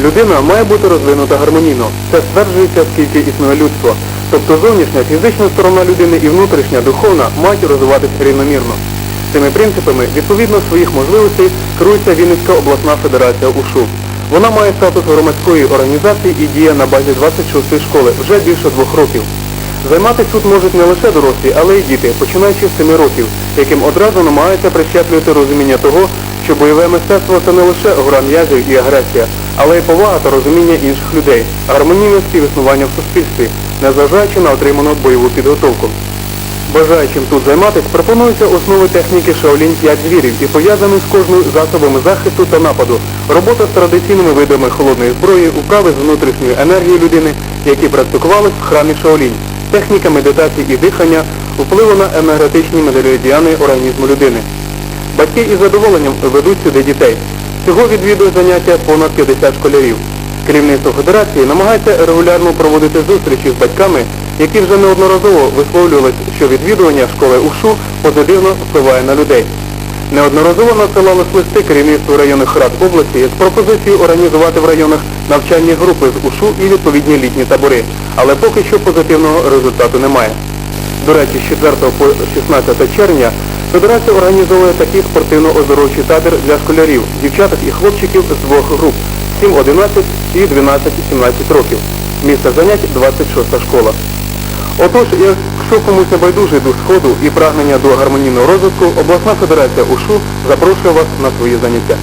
Людина має бути розвинута гармонійно. Це стверджується, скільки існує людство. Тобто зовнішня фізична сторона людини і внутрішня духовна мають розвиватися рівномірно. Цими принципами, відповідно своїх можливостей, керується Вінницька обласна федерація УШУ. Вона має статус громадської організації і діє на базі 26-ї школи вже більше двох років. Займатися тут можуть не лише дорослі, але й діти, починаючи з 7 років, яким одразу намагаються прищеплювати розуміння того, що бойове мистецтво це не лише гра м'язів і агресія, але й повага та розуміння інших людей, гармонійне співіснування в суспільстві, незважаючи на отриману бойову підготовку. Бажаючим тут займатися пропонуються основи техніки Шаолінь 5 звірів і пов'язані з кожною засобами захисту та нападу, робота з традиційними видами холодної зброї, управи з внутрішньою енергією людини, які практикувались в храмі Шаолінь, техніка медитації і дихання, впливу на енергетичні меридіани організму людини. Батьки із задоволенням ведуть сюди дітей. Всього відвідує заняття понад 50 школярів. Керівництво федерації намагається регулярно проводити зустрічі з батьками, які вже неодноразово висловлювались, що відвідування школи УШУ позитивно впливає на людей. Неодноразово надсилали листи керівництву районних рад області з пропозицією організувати в районах навчальні групи з УШУ і відповідні літні табори, але поки що позитивного результату немає. До речі, з 4 по 16 червня Федерація організовує такий спортивно-оздоровчий табір для школярів, дівчаток і хлопчиків з двох груп 7-11 і 12-17 років. Місце занять 26 школа. Отож, якщо комусь небайдужий дух сходу і прагнення до гармонійного розвитку, обласна федерація УШУ запрошує вас на свої заняття.